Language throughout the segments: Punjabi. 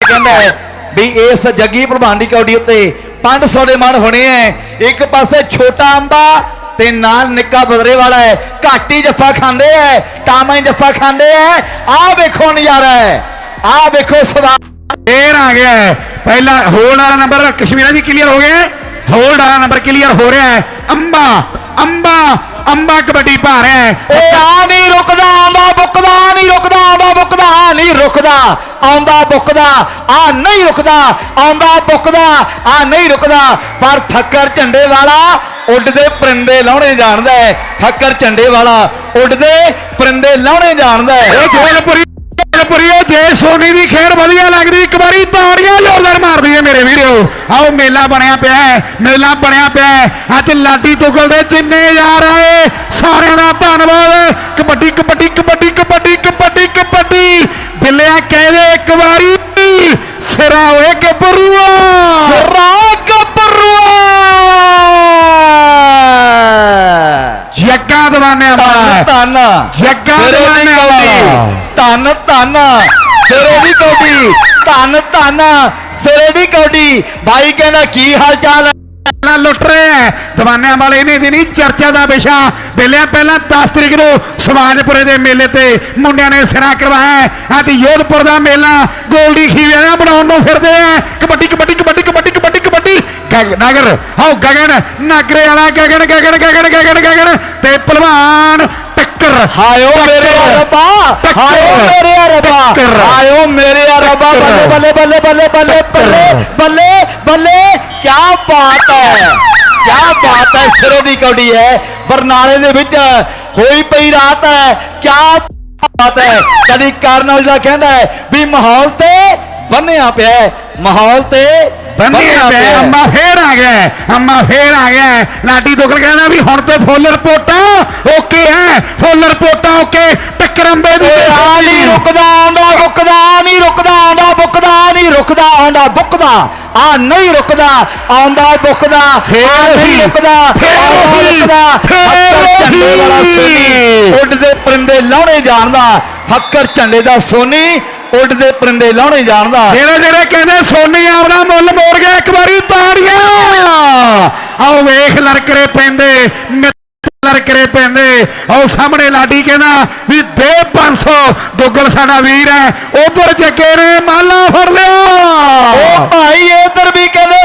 ਕਹਿੰਦਾ ਵੀ ਇਸ ਜੱਗੀ ਪ੍ਰਭਾਂਡੀ ਕੌਡੀ ਉੱਤੇ 500 ਦੇ ਮਣ ਹੋਣੇ ਐ। ਇੱਕ ਪਾਸੇ ਛੋਟਾ ਅੰਬਾ ਤੇ ਨਾਲ ਨਿੱਕਾ ਬਦਰੇ ਵਾਲਾ ਹੈ ਘਾਟੀ ਜੱਫਾ ਖਾਂਦੇ ਐ ਟਾਮਾਂ ਹੀ ਜੱਫਾ ਖਾਂਦੇ ਐ। ਆਹ ਵੇਖੋ ਨਜ਼ਾਰਾ ਹੈ ਆਹ ਵੇਖੋ ਸਵਾਲ ਫੇਰ ਆ ਗਿਆ ਹੈ। ਪਹਿਲਾ ਹੋਲਡ ਵਾਲਾ ਨੰਬਰ ਕਸ਼ਮੀਰਾ ਜੀ ਕਲੀਅਰ ਹੋ ਗਿਆ ਹੋਲਡ ਵਾਲਾ ਨੰਬਰ ਕਲੀਅਰ ਹੋ ਰਿਹਾ ਹੈ ਅੰਬਾ ਅੰਬਾ ਅੰਬਾ ਕਬੱਡੀ ਪਾ ਰਿਹਾ ਹੈ। ਏ ਆ ਨਹੀਂ ਰੁਕਦਾ ਆਉਂਦਾ ਬੁੱਕਦਾ ਨਹੀਂ ਰੁਕਦਾ ਆਉਂਦਾ ਬੁੱਕਦਾ ਨਹੀਂ ਰੁਕਦਾ। ਆਉਂਦਾ ਬੁੱਕਦਾ ਆ ਨਹੀਂ ਰੁਕਦਾ। ਆਉਂਦਾ ਬੁੱਕਦਾ ਆ ਨਹੀਂ ਰੁਕਦਾ। ਪਰ ਥੱਕਰ ਝੰਡੇ ਵਾਲਾ ਉੱਡਦੇ ਪਰਿੰਦੇ ਲਾਉਣੇ ਜਾਣਦਾ ਹੈ। ਥੱਕਰ ਝੰਡੇ ਵਾਲਾ ਉੱਡਦੇ ਪਰਿੰਦੇ ਲਾਉਣੇ ਜਾਣਦਾ ਹੈ। ਇਹ ਜੋਲਪੁਰੀ ਜੋਲਪੁਰੀ ਜੇ ਸੋਨੀ ਦੀ ਖੇਡ ਵਧੀਆ ਲੱਗਦੀ, ਇੱਕ ਵਾਰੀ ਤਾੜੀਆਂ ਜ਼ੋਰਦਾਰ ਮਾਰਦੀ ਹੈ ਮੇਰੇ ਵੀਡੀਓ ਆਓ, ਮੇਲਾ ਬਣਿਆ ਪਿਆ ਹੈ ਮੇਲਾ ਬਣਿਆ ਪਿਆ ਹੈ ਅੱਜ ਲਾਡੀ ਤੁਗਲ ਦੇ ਜਿੰਨੇ ਯਾਰ ਆਏ, ਸਾਰਿਆਂ ਦਾ ਧੰਨਵਾਦ ਕਬੱਡੀ ਕਬੱਡੀ ਕਬੱਡੀ ਕਬੱਡੀ ਕਬੱਡੀ ਕਬੱਡੀ ਬਿੱਲਿਆ ਕਹਿੰਦੇ ਇੱਕ ਵਾਰੀ ਸਿਰਾ ਹੋਏ ਗੱਭਰੂਆ ਰਾਗ ਪਰੂਆ ਜੱਗਾ ਦਵਾਨਿਆਂ ਦਾ ਧੰਨ ਜੱਗਾ ਸਿਰੇ ਦੀ ਦਵਾਨੇ ਕੌਡੀ। ਵਾਲਾ। ਧੰਨ ਧੰਨ ਸਿਰੇ ਦੀ ਕੌਡੀ, ਧੰਨ ਧੰਨ, ਸਿਰੇ ਦੀ ਕੌਡੀ। ਭਾਈ ਕਹਿੰਦਾ, ਕੀ ਹਾਲ ਚਾਲ ਹੈ? ਨਾ ਲੁੱਟ ਰਿਹਾ ਦਵਾਨਿਆਂ ਵਾਲੇ ਨੇ ਦਿਨੀ ਚਰਚਾ ਦਾ ਵਿਸ਼ਾ ਬਿੱਲਿਆ। ਪਹਿਲਾਂ 10 ਤਰੀਕ ਨੂੰ ਸਮਾਜਪੁਰੇ ਦੇ ਮੇਲੇ ਤੇ ਮੁੰਡਿਆਂ ਨੇ ਸਿਰਾ ਕਰਵਾਇਆ ਹੈ। ਅੱਜ ਯੋਧਪੁਰ ਦਾ ਮੇਲਾ, ਗੋਲਡੀ ਖੀਵਿਆਂ ਬਣਾਉਣ ਨੂੰ ਫਿਰਦੇ ਆ। ਕਬੱਡੀ ਕਬੱਡੀ ਕਬੱਡੀ ਕਬੱਡੀ ਕਬੱਡੀ ਕਬੱਡੀ। ਗਗ, ਨਗਰ ਹਾਓ ਗਗਨ, ਨਗਰੇ ਵਾਲਾ ਗਗਨ ਗਗਨ ਗਗਨ ਗਗਨ ਗਗਨ ਤੇ ਪਹਿਲਵਾਨ ਟੱਕਰ। ਹਾਇਓ ਮੇਰੇ ਰੱਬਾ ਹਾਇਓ ਮੇਰੇ ਰੱਬਾ। ਹਾਇਓ ਮੇਰੇ ਰੱਬਾ ਬੱਲੇ ਬੱਲੇ ਬੱਲੇ ਬੱਲੇ ਬੱਲੇ ਬੱਲੇ ਬੱਲੇ ਬੱਲੇ। ਕੀ ਬਾਤ ਹੈ ਕੀ ਬਾਤ ਹੈ ਸਿਰੇ ਦੀ ਕੌਡੀ ਹੈ ਬਰਨਾਲੇ ਦੇ ਵਿੱਚ ਹੋਈ ਪਈ ਰਾਤ ਹੈ। ਕੀ ਬਾਤ ਹੈ ਕਦੀ ਕਰਨ ਔਜਲਾ ਕਹਿੰਦਾ ਹੈ ਵੀ ਮਾਹੌਲ ਤੇ ਬੰਨਿਆ ਪਿਆ ਮਾਹੌਲ ਤੇ ਪਿਆ। ਅੰਮਾ ਫੇਰ ਆ ਗਿਆ ਅੰਮਾ ਫੇਰ ਆ ਗਿਆ। ਲਾਡੀ ਦੁਗਲ ਕਹਿੰਦਾ ਵੀ ਹੁਣ ਤੇ ਫੁੱਲ ਰਿਪੋਰਟਾਂ ਓਕੇ ਹੈ ਫੁੱਲ ਰਿਪੋਰਟਾਂ ਓਕੇ ਟੱਕਰ ਅੰਬੇ ਦੀ ਆ ਨਹੀਂ। ਰੁਕਦਾ ਆਉਂਦਾ ਬੁੱਕਦਾ ਨਹੀਂ ਰੁਕਦਾ ਆਉਂਦਾ ਬੁੱਕਦਾ ਨਹੀਂ ਰੁਕਦਾ ਆਉਂਦਾ ਬੁੱਕਦਾ। ਆ ਨਹੀਂ ਰੁਕਦਾ ਆਉਂਦਾ ਬੁੱਕਦਾ ਫੇਰ ਨਹੀਂ ਰੁਕਦਾ ਫੇਰ ਰੁਕਦਾ। ਫੇਰ ਫੱਕਰ ਝੰਡੇ ਵਾਲਾ ਉਹੀ। ਸੋਨੀ ਉੱਡਦੇ ਪਰਿੰਦੇ ਲਾਉਣੇ ਜਾਣਦਾ। ਫੱਕਰ ਝੰਡੇ ਦਾ ਸੋਨੀ ਉੱਡਦੇ ਪਰਿੰਦੇ ਲਾਉਣੇ ਜਾਣਦਾ ਜਿਹੜੇ ਜਿਹੜੇ ਕਹਿੰਦੇ ਸੋਨੀ ਆਪਣਾ ਮੁੱਲ ਮੋੜ ਗਿਆ ਇੱਕ ਵਾਰੀ ਤਾੜੀਆਂ। ਆਓ ਵੇਖ ਲੜਕਰੇ ਪੈਂਦੇ ਲੜਕਰੇ ਪੈਂਦੇ। ਆਓ ਸਾਹਮਣੇ ਲਾਡੀ ਕਹਿੰਦਾ ਵੀ ਦੇ 500 ਦੁੱਗਲ ਸਾਡਾ ਵੀਰ ਹੈ। ਉਧਰ ਜੱਗੇ ਨੇ ਮਾਲਾ ਫੜ ਲਿਆ। ਉਹ ਭਾਈ ਇਧਰ ਵੀ ਕਹਿੰਦੇ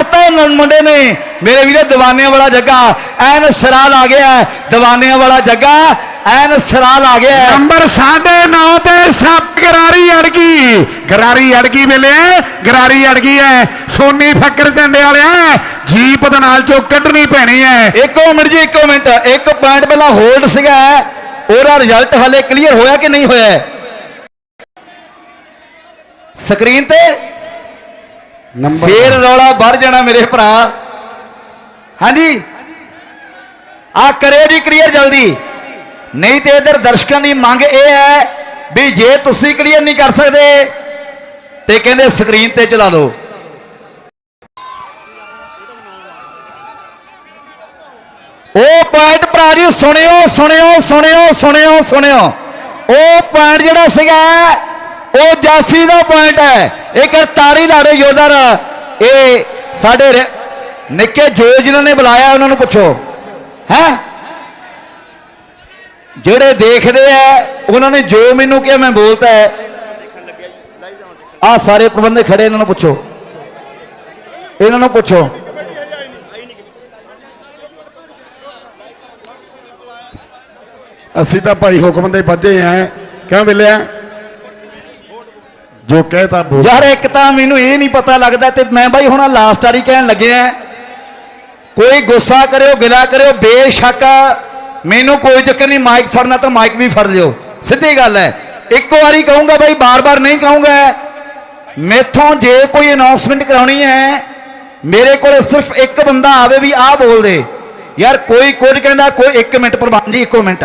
ਜਰਤਾ ਨ- ਮੁੰਡੇ ਨੇ। ਮੇਰੇ ਵੀਰੇ ਦੀਵਾਨਿਆਂ ਵਾਲਾ ਜੱਗਾ ਐਨ ਸਿਰਾ ਲਾ ਗਿਆ। ਹੈ। ਦੀਵਾਨਿਆਂ ਵਾਲਾ ਜੱਗਾ ਐਨ ਸਿਰਾ ਲਾ ਗਿਆ। ਨੰਬਰ 9.5 ਤੇ ਸੱਤ ਗਰਾਰੀ ਅੜ ਗਈ ਗਰਾਰੀ ਅੜ ਗਈ ਵੇਲੇ ਗਰਾਰੀ ਅੜ ਗਈ ਹੈ। ਸੋਨੀ ਫੱਕਰ ਝੰਡੇ ਵਾਲਿਆ ਜੀਪ ਦੇ ਨਾਲ ਚੋਂ ਕੱਢਣੀ ਪੈਣੀ ਹੈ। ਇੱਕੋ ਮਿੰਟ ਜੀ ਇੱਕੋ ਮਿੰਟ। ਇੱਕ ਪੁਆਇੰਟ ਪਹਿਲਾਂ ਹੋਲਡ ਸੀਗਾ। ਉਹਦਾ ਰਿਜ਼ਲਟ ਹਲੇ ਕਲੀਅਰ ਹੋਇਆ ਕਿ ਨਹੀਂ ਹੋਇਆ? ਸਕਰੀਨ ਤੇ ਫੇਰ ਰੌਲਾ ਵੱਧ ਜਾਣਾ ਮੇਰੇ ਭਰਾ। ਹਾਂਜੀ। ਆ ਕਰਿਓ ਜੀ ਕਲੀਅਰ ਜਲਦੀ। ਨਹੀਂ ਤੇ ਇਧਰ ਦਰਸ਼ਕਾਂ ਦੀ ਮੰਗ ਇਹ ਹੈ ਵੀ ਜੇ ਤੁਸੀਂ ਕਲੀਅਰ ਨਹੀਂ ਕਰ ਸਕਦੇ ਤੇ ਕਹਿੰਦੇ ਸਕਰੀਨ ਤੇ ਚਲਾ ਦਿਓ। ਉਹ ਪੁਆਇੰਟ ਭਰਾ ਜੀ ਸੁਣਿਓ ਸੁਣਿਓ ਸੁਣਿਓ ਸੁਣਿਓ ਸੁਣਿਓ। ਉਹ ਪੁਆਇੰਟ ਜਿਹੜਾ ਸੀਗਾ ਉਹ ਜਾਸੀ ਦਾ ਪੁਆਇੰਟ ਹੈ। ਇੱਕ ਤਾਰੀ ਲਾੜੇ ਯੋਧਰ ਇਹ ਸਾਡੇ ਨਿੱਕੇ ਜੋ ਜਿਨ੍ਹਾਂ ਨੇ ਬੁਲਾਇਆ, ਉਹਨਾਂ ਨੂੰ ਪੁੱਛੋ। ਹੈ? ਜਿਹੜੇ ਦੇਖਦੇ ਆ, ਉਹਨਾਂ ਨੇ ਜੋ ਮੈਨੂੰ ਕਿਹਾ, ਮੈਂ ਬੋਲਤਾ ਹੈ। ਆ ਸਾਰੇ ਪ੍ਰਬੰਧਕ ਖੜੇ, ਇਹਨਾਂ ਨੂੰ ਪੁੱਛੋ। ਇਹਨਾਂ ਨੂੰ ਪੁੱਛੋ। ਅਸੀਂ ਤਾਂ ਭਾਈ ਹੁਕਮ ਦੇ ਬੱਝੇ ਆ ਕਿਉਂ ਮਿਲਿਆ? ਜੋ ਕਹਿਤਾ ਬੋਲ। ਯਾਰ ਇੱਕ ਤਾਂ ਮੈਨੂੰ ਇਹ ਨਹੀਂ ਪਤਾ ਲੱਗਦਾ ਤੇ ਮੈਂ ਬਾਈ ਹੁਣ ਲਾਸਟ ਵਾਰੀ ਕਹਿਣ ਲੱਗਿਆ ਕੋਈ ਗੁੱਸਾ ਕਰਿਓ, ਗਿਲਾ ਕਰਿਓ, ਬੇਸ਼ੱਕ ਮੈਨੂੰ ਕੋਈ ਚੱਕਰ ਨਹੀਂ ਮਾਈਕ ਫੜਨਾ ਤਾਂ ਮਾਈਕ ਵੀ ਫੜ ਲਿਓ। ਸਿੱਧੀ ਗੱਲ ਹੈ। ਇੱਕੋ ਵਾਰੀ ਕਹੂੰਗਾ ਬਾਈ, ਬਾਰ-ਬਾਰ ਨਹੀਂ ਕਹੂੰਗਾ। ਮੈਥੋਂ ਜੇ ਕੋਈ ਅਨਾਉਂਸਮੈਂਟ ਕਰਾਉਣੀ ਹੈ, ਮੇਰੇ ਕੋਲ ਸਿਰਫ ਇੱਕ ਬੰਦਾ ਆਵੇ ਵੀ ਆਹ ਬੋਲ ਦੇ। ਯਾਰ ਕੋਈ ਕੁਝ ਕਹਿੰਦਾ, ਕੋਈ 1 ਮਿੰਟ ਪ੍ਰਬੰਧ ਜੀ, ਇੱਕੋ ਮਿੰਟ।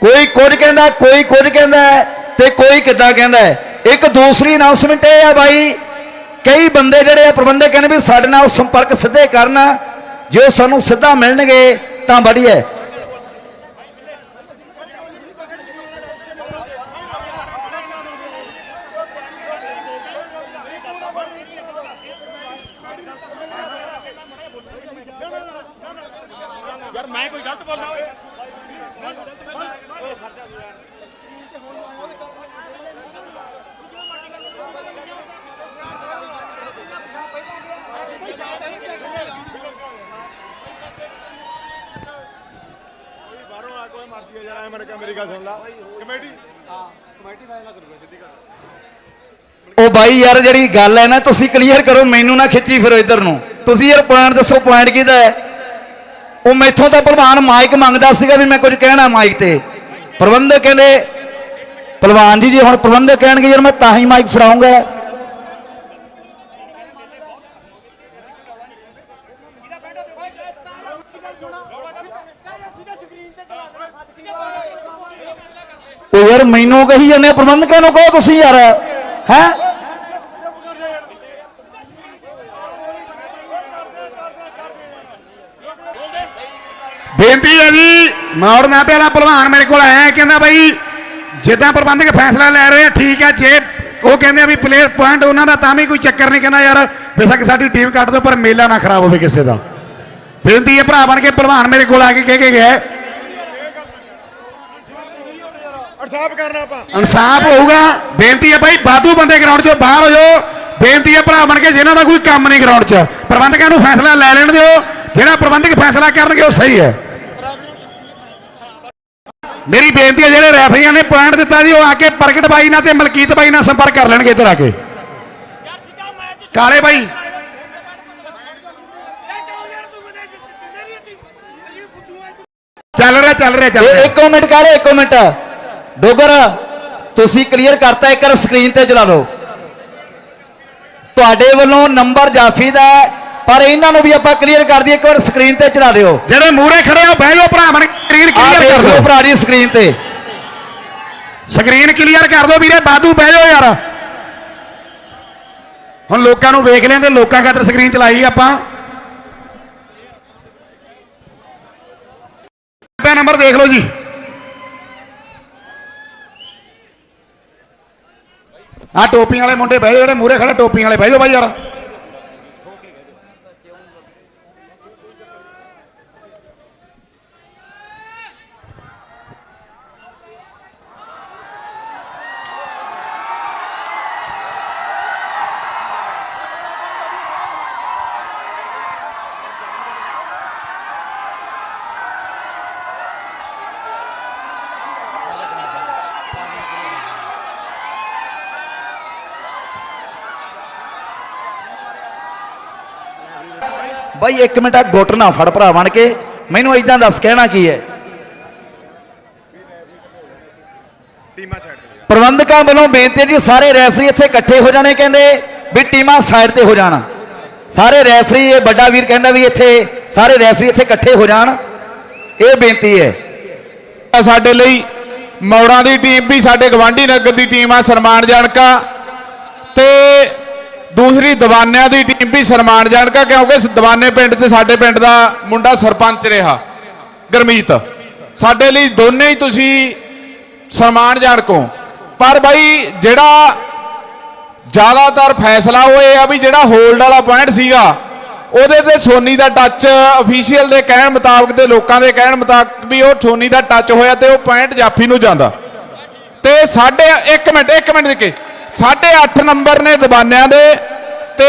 ਕੋਈ ਕੁਝ ਕਹਿੰਦਾ, ਕੋਈ ਕੁਝ ਕਹਿੰਦਾ ਤੇ ਕੋਈ ਕਿੱਦਾਂ ਕਹਿੰਦਾ ਇੱਕ ਦੂਸਰੀ ਅਨਾਉਂਸਮੈਂਟ ਇਹ ਆ ਬਾਈ। ਕਈ ਬੰਦੇ ਜਿਹੜੇ ਆ ਪ੍ਰਬੰਧਕ ਕਹਿੰਦੇ ਵੀ ਸਾਡੇ ਨਾਲ ਸੰਪਰਕ ਸਿੱਧੇ ਕਰਨ, ਜੇ ਉਹ ਸਾਨੂੰ ਸਿੱਧਾ ਮਿਲਣਗੇ ਤਾਂ ਵਧੀਆ ਹੈ। ਯਾਰ ਮੈਂ ਕੋਈ ਗਲਤ ਬੋਲਦਾ ਓਏ ਬਾਹਰੋਂ ਆ ਕੋਈ ਮਰਜ਼ੀ ਆ ਯਾਰ ਐ ਮਨ ਕੇ ਮੇਰੀ ਗੱਲ ਸੁਣ ਲਾ। ਕਮੇਟੀ? ਹਾਂ ਕਮੇਟੀ ਫੈਸਲਾ ਕਰੂਗਾ ਸਿੱਧੀ ਗੱਲ ਉਹ ਬਾਈ ਯਾਰ ਜਿਹੜੀ ਗੱਲ ਹੈ ਨਾ ਤੁਸੀਂ ਕਲੀਅਰ ਕਰੋ ਮੈਨੂੰ ਨਾ ਖਿੱਚੀ ਫਿਰੋ ਇੱਧਰ ਨੂੰ। ਤੁਸੀਂ ਯਾਰ ਪੁਆਇੰਟ ਦੱਸੋ ਪੁਆਇੰਟ ਕਿਹਦਾ ਹੈ? ਉਹ ਮੈਥੋਂ ਤਾਂ ਭਲਵਾਨ ਮਾਈਕ ਮੰਗਦਾ ਸੀਗਾ ਵੀ ਮੈਂ ਕੁਝ ਕਹਿਣਾ ਮਾਈਕ ਤੇ। ਪ੍ਰਬੰਧਕ ਕਹਿੰਦੇ ਭਲਵਾਨ ਜੀ ਜੀ ਹੁਣ ਪ੍ਰਬੰਧਕ ਕਹਿਣਗੇ ਯਾਰ ਮੈਂ ਤਾਂ ਹੀ ਮਾਈਕ ਫੜਾਉਂਗਾ। ਯਾਰ ਮੈਨੂੰ ਕਹੀ ਜਾਂਦੇ ਪ੍ਰਬੰਧਕਾਂ ਨੂੰ ਕਹੋ ਤੁਸੀਂ ਯਾਰ, ਹੈ? ਬੇਨਤੀ ਹੈ ਜੀ ਮੌੜ ਨਾ ਵਾਲਾ ਭਲਵਾਨ ਮੇਰੇ ਕੋਲ ਆਇਆ, ਕਹਿੰਦਾ ਬਾਈ, ਜਿੱਦਾਂ ਪ੍ਰਬੰਧਕ ਫੈਸਲਾ ਲੈ ਰਹੇ ਆ, ਠੀਕ ਹੈ, ਜੇ ਉਹ ਕਹਿੰਦੇ ਆ ਵੀ ਪਲੇਅਰ ਪੁਆਇੰਟ ਉਹਨਾਂ ਦਾ, ਤਾਂ ਵੀ ਕੋਈ ਚੱਕਰ ਨਹੀਂ, ਕਹਿੰਦਾ ਯਾਰ ਬੇਸ਼ੱਕ ਸਾਡੀ ਟੀਮ ਕੱਟ ਦਿਓ ਪਰ ਮੇਲਾ ਨਾ ਖਰਾਬ ਹੋਵੇ ਕਿਸੇ ਦਾ। ਬੇਨਤੀ ਹੈ ਭਰਾ ਬਣ ਕੇ ਭਲਵਾਨ ਮੇਰੇ ਕੋਲ ਆ ਕੇ ਕਹਿ ਕੇ ਗਿਆ ਅਰਸਾਬ ਕਰਨਾ ਆਪਾਂ। ਇਨਸਾਫ ਹੋਊਗਾ। ਬੇਨਤੀ ਹੈ ਭਾਈ ਬਾਦੂ ਬੰਦੇ ਗਰਾਊਂਡ 'ਚੋਂ ਬਾਹਰ ਹੋ ਜਾਓ। ਬੇਨਤੀ ਹੈ ਭਰਾ ਬਣ ਕੇ ਜਿਨ੍ਹਾਂ ਦਾ ਕੋਈ ਕੰਮ ਨਹੀਂ ਗਰਾਊਂਡ 'ਚ। ਪ੍ਰਬੰਧਕਾਂ ਨੂੰ ਫੈਸਲਾ ਲੈ ਲੈਣ ਦਿਓ। ਜਿਹੜਾ ਪ੍ਰਬੰਧਕ ਫੈਸਲਾ ਕਰਨਗੇ ਉਹ ਸਹੀ ਹੈ। ਮੇਰੀ ਬੇਨਤੀ ਹੈ ਜਿਹੜੇ ਰੈਫਰੀਆਂ ਨੇ ਪੁਆਇੰਟ ਦਿੱਤਾ ਜੀ ਉਹ ਆ ਕੇ ਪ੍ਰਗਟ ਬਾਈ ਨਾਲ ਤੇ ਮਲਕੀਤ ਬਾਈ ਨਾਲ ਸੰਪਰਕ ਕਰ ਲੈਣਗੇ ਇੱਧਰ ਆ ਕੇ। ਕਾਲੇ ਬਾਈ। ਚੱਲ ਰਿਹਾ ਚੱਲ ਰਿਹਾ ਚੱਲ ਰਿਹਾ। ਇੱਕ ਮਿੰਟ ਕਾਲੇ ਇੱਕ ਮਿੰਟ। ਡੋਗਰ ਤੁਸੀਂ ਕਲੀਅਰ ਕਰਤਾ ਇੱਕ ਵਾਰ ਸਕਰੀਨ ਤੇ ਚਲਾ ਲਓ ਤੁਹਾਡੇ ਵੱਲੋਂ ਨੰਬਰ ਜਾਫੀ ਦਾ ਹੈ, ਪਰ ਇਹਨਾਂ ਨੂੰ ਵੀ ਆਪਾਂ ਕਲੀਅਰ ਕਰ ਦਈਏ ਇੱਕ ਵਾਰ ਸਕਰੀਨ ਤੇ ਚਲਾ ਦਿਓ। ਜਿਹੜੇ ਮੂਰੇ ਖੜੇ ਆ ਉਹ ਬਹਿ ਜਾਓ ਭਰਾ ਬਣ ਸਕਰੀਨ ਕਲੀਅਰ ਕਰ ਦਿਓ। ਭਰਾ ਜੀ ਸਕਰੀਨ ਤੇ। ਸਕਰੀਨ ਕਲੀਅਰ ਕਰ ਦਿਓ ਵੀਰੇ ਬਾਦੂ ਬਹਿ ਜਾਓ ਯਾਰ। ਹੁਣ ਲੋਕਾਂ ਨੂੰ ਵੇਖ ਲੈਂਦੇ ਲੋਕਾਂ ਖਾਤਰ ਸਕਰੀਨ ਚਲਾਈ ਆਪਾਂ। ਨੰਬਰ ਦੇਖ ਲਓ ਜੀ। ਆ ਟੋਪੀਆਂ ਵਾਲੇ ਮੁੰਡੇ ਬਹਿ ਜਾਓ, ਜਿਹੜੇ ਮੂਰੇ ਖੜੇ ਟੋਪੀਆਂ ਵਾਲੇ ਬਹਿ ਜਾਓ ਬਾਈ ਯਾਰ। ਬਾਈ ਇੱਕ ਮਿੰਟ ਆ ਗੁੱਟ ਨਾ ਫੜ ਭਰਾ ਬਣ ਕੇ। ਮੈਨੂੰ ਇਦਾਂ ਦੱਸ ਕਹਿਣਾ ਕੀ ਹੈ? ਟੀਮਾਂ ਸਾਈਡ ਤੇ ਪ੍ਰਬੰਧਕਾਂ ਵੱਲੋਂ ਬੇਨਤੀ ਹੈ ਜੀ ਸਾਰੇ ਰੈਫਰੀ ਇੱਥੇ ਇਕੱਠੇ ਹੋ ਜਾਣੇ ਕਹਿੰਦੇ ਵੀ ਟੀਮਾਂ ਸਾਈਡ ਤੇ ਹੋ ਜਾਣ। ਸਾਰੇ ਰੈਫਰੀ ਇਹ ਵੱਡਾ ਵੀਰ ਕਹਿੰਦਾ ਵੀ ਇੱਥੇ ਸਾਰੇ ਰੈਫਰੀ ਇੱਥੇ ਇਕੱਠੇ ਹੋ ਜਾਣ। ਇਹ ਬੇਨਤੀ ਹੈ। ਸਾਡੇ ਲਈ ਮੌੜਾਂ ਦੀ ਟੀਮ ਵੀ ਸਾਡੇ ਗਵਾਂਢੀ ਨਗਰ ਦੀ ਟੀਮ ਆ ਸਨਮਾਨ ਜਾਣਕਾ। ਤੇ ਦੂਸਰੀ ਦਵਾਨਿਆਂ ਦੀ ਟੀਮ ਵੀ ਸਨਮਾਨ ਜਾਣਕਾ ਕਿਉਂਕਿ ਇਸ ਦਵਾਨੇ ਪਿੰਡ 'ਚ ਸਾਡੇ ਪਿੰਡ ਦਾ ਮੁੰਡਾ ਸਰਪੰਚ ਰਿਹਾ, ਗਰਮੀਤ। ਸਾਡੇ ਲਈ ਦੋਨੇ ਹੀ ਤੁਸੀਂ ਸਨਮਾਨ ਜਾਣਕੋ। ਪਰ ਬਾਈ ਜਿਹੜਾ ਜ਼ਿਆਦਾਤਰ ਫੈਸਲਾ ਉਹ ਇਹ ਆ ਵੀ ਜਿਹੜਾ ਹੋਲਡ ਵਾਲਾ ਪੁਆਇੰਟ ਸੀਗਾ, ਉਹਦੇ ਤੇ ਸੋਨੀ ਦਾ ਟੱਚ ਅਫੀਸ਼ੀਅਲ ਦੇ ਕਹਿਣ ਮੁਤਾਬਕ ਤੇ ਲੋਕਾਂ ਦੇ ਕਹਿਣ ਮੁਤਾਬਕ ਵੀ ਉਹ ਸੋਨੀ ਦਾ ਟੱਚ ਹੋਇਆ ਤੇ ਉਹ ਪੁਆਇੰਟ ਜਾਫੀ ਨੂੰ ਜਾਂਦਾ। ਤੇ ਸਾਡੇ 1 ਮਿੰਟ 1 ਮਿੰਟ ਦੇ ਕੇ 8 ਨੰਬਰ ਨੇ ਦਬਾਨਿਆਂ ਦੇ ਤੇ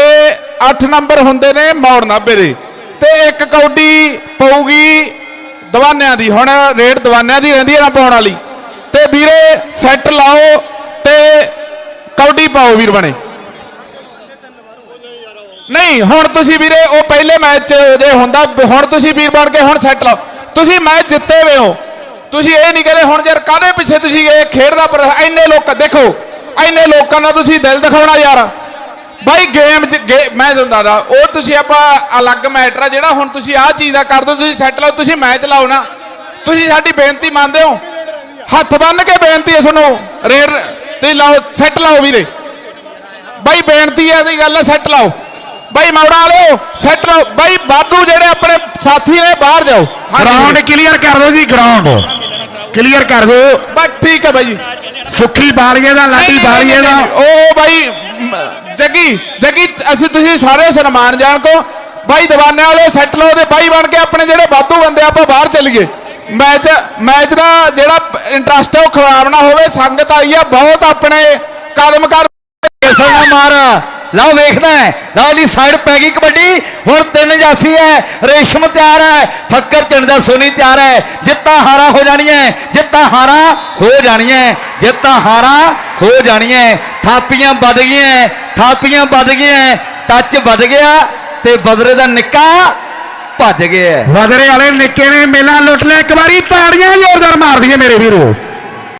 8 ਨੰਬਰ ਹੁੰਦੇ ਨੇ ਮੌੜ ਨਾਭੇ ਦੇ। ਤੇ ਇੱਕ ਕੌਡੀ ਪਊਗੀ ਦਵਾਨਿਆਂ ਦੀ। ਹੁਣ ਰੇਟ ਦਵਾਨਿਆਂ ਦੀ ਰਹਿੰਦੀ ਹੈ ਨਾ ਪਾਉਣ ਵਾਲੀ। ਤੇ ਵੀਰੇ ਸੈੱਟ ਲਾਓ ਤੇ ਕੌਡੀ ਪਾਓ ਵੀਰ ਬਣੇ। ਨਹੀਂ, ਹੁਣ ਤੁਸੀਂ ਵੀਰੇ, ਉਹ ਪਹਿਲੇ ਮੈਚ ਜੇ ਹੁੰਦਾ, ਹੁਣ ਤੁਸੀਂ ਵੀਰ ਬਣ ਕੇ ਹੁਣ ਸੈੱਟ ਲਾਓ। ਤੁਸੀਂ ਮੈਚ ਜਿੱਤੇ ਹੋਏ ਹੋ। ਤੁਸੀਂ ਇਹ ਨਹੀਂ ਕਹਿੰਦੇ, ਹੁਣ ਯਾਰ ਕਾਹਦੇ ਪਿੱਛੇ ਤੁਸੀਂ ਇਹ ਖੇਡਦਾ ਪਰ ਇੰਨੇ ਲੋਕ ਦੇਖੋ। ਇੰਨੇ ਲੋਕਾਂ ਦਾ ਤੁਸੀਂ ਦਿਲ ਦਿਖਾਉਣਾ ਯਾਰ। ਬਾਈ ਗੇਮ ਮੈਂ ਤੁਹਾਨੂੰ ਦੱਸਦਾ ਉਹ ਤੁਸੀਂ ਆਪਾਂ ਅਲੱਗ ਮੈਟਰ ਆ ਜਿਹੜਾ ਹੁਣ ਤੁਸੀਂ ਆਹ ਚੀਜ਼ ਦਾ ਕਰ ਦਿਓ ਤੁਸੀਂ ਸੈੱਟ ਲਾਓ ਤੁਸੀਂ ਮੈਚ ਲਾਓ ਨਾ। ਤੁਸੀਂ ਸਾਡੀ ਬੇਨਤੀ ਮੰਨਦੇ ਹੋ? ਹੱਥ ਬੰਨ ਕੇ ਬੇਨਤੀ ਹੈ ਤੁਹਾਨੂੰ। ਰੇਡ ਤੇ ਲਾਓ ਸੈੱਟ ਲਾਓ ਵੀਰੇ। ਬਾਈ ਬੇਨਤੀ ਹੈ ਦੀ ਗੱਲ ਹੈ ਸੈੱਟ ਲਾਓ। ਬਾਈ ਮੌੜਾ ਵਾਲਿਓ ਸੈੱਟ ਲਾਓ। ਬਾਈ ਬਾਦੂ ਜਿਹੜੇ ਆਪਣੇ ਸਾਥੀ ਨੇ ਬਾਹਰ ਜਾਓ। ਗਰਾਊਂਡ ਕਲੀਅਰ ਕਰ ਦਿਓ ਜੀ ਗਰਾਊਂਡ ਕਲੀਅਰ ਕਰ ਦਿਓ। ਬਸ ਠੀਕ ਹੈ ਬਾਈ ਜੀ। ਸੁੱਖੀ ਬਾਲੀਏ ਦਾ ਲਾਡੀ ਬਾਲੀਏ ਦਾ। ਉਹ ਬਾਈ ਜੱਗੀ ਜੱਗੀ ਅਸੀਂ ਤੁਸੀਂ ਸਾਰੇ ਸਨਮਾਨ ਜਾਣ ਕੋ। ਬਾਈ ਦੀਵਾਨੇ ਵਾਲੇ ਸੈੱਟ ਲਓ ਤੇ ਬਾਈ ਬਣ ਕੇ ਆਪਣੇ ਜਿਹੜੇ ਵਾਧੂ ਬੰਦੇ ਆਪਾਂ ਬਾਹਰ ਚੱਲੀਏ। ਮੈਚ ਮੈਚ ਦਾ ਜਿਹੜਾ ਇੰਟਰਸਟ ਹੈ ਉਹ ਖਰਾਬ ਨਾ ਹੋਵੇ ਸੰਗਤ ਆਈ ਆ ਬਹੁਤ ਆਪਣੇ ਕਦਮ ਕਰ। ਕੇਸਰ ਨਾ ਮਾਰ ਲਓ ਵੇਖਣਾ ਹੈ। ਲਓ ਦੀ ਸਾਈਡ ਪੈ ਗਈ ਕਬੱਡੀ। ਹੁਣ ਤਿੰਨ ਜਾਫੀ ਹੈ, ਰੇਸ਼ਮ ਤਿਆਰ ਹੈ, ਫੱਕਰ ਚੰਦ ਦਾ ਸੋਨੀ ਤਿਆਰ ਹੈ। ਜਿੱਤਾਂ ਹਾਰਾਂ ਹੋ ਜਾਣੀਆਂ, ਜਿੱਤਾਂ ਹਾਰਾਂ ਹੋ ਜਾਣੀਆਂ, ਜਿੱਤਾਂ ਹਾਰਾਂ ਹੋ ਜਾਣੀਆਂ। ਥਾਪੀਆਂ ਵੱਧ ਗਈਆਂ, ਥਾਪੀਆਂ ਵੱਧ ਗਈਆਂ ਟੱਚ ਵੱਧ ਗਿਆ ਤੇ ਬਦਰੇ ਦਾ ਨਿੱਕਾ ਭੱਜ ਗਿਆ। ਬਦਰੇ ਵਾਲੇ ਨਿੱਕੇ ਨੇ ਮੇਲਾ ਲੁੱਟ ਲਿਆ। ਇੱਕ ਵਾਰੀ ਤਾੜੀਆਂ ਜ਼ੋਰਦਾਰ ਮਾਰ ਦਈਏ ਮੇਰੇ ਵੀਰੋ।